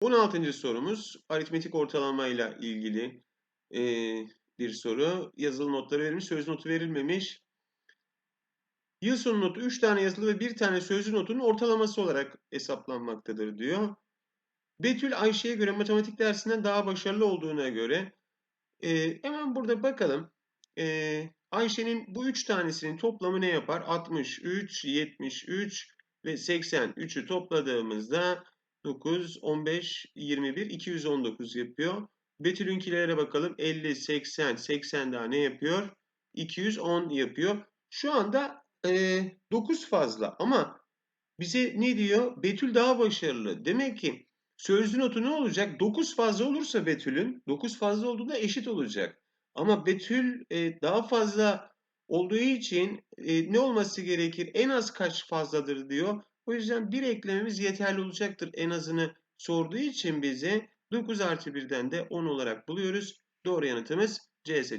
16. sorumuz aritmetik ortalamayla ilgili e, bir soru. Yazılı notları verilmiş, söz notu verilmemiş. Yıl sonu notu 3 tane yazılı ve 1 tane sözlü notunun ortalaması olarak hesaplanmaktadır diyor. Betül Ayşe'ye göre matematik dersinden daha başarılı olduğuna göre e, hemen burada bakalım. E, Ayşe'nin bu 3 tanesinin toplamı ne yapar? 63, 73 ve 83'ü topladığımızda 9, 15, 21, 219 yapıyor. Betül'ünkilere bakalım. 50, 80, 80 daha ne yapıyor? 210 yapıyor. Şu anda e, 9 fazla ama bize ne diyor? Betül daha başarılı. Demek ki sözlü notu ne olacak? 9 fazla olursa Betül'ün 9 fazla olduğunda eşit olacak. Ama Betül e, daha fazla olduğu için e, ne olması gerekir? En az kaç fazladır diyor. O yüzden bir eklememiz yeterli olacaktır. En azını sorduğu için bize 9 artı 1'den de 10 olarak buluyoruz. Doğru yanıtımız C.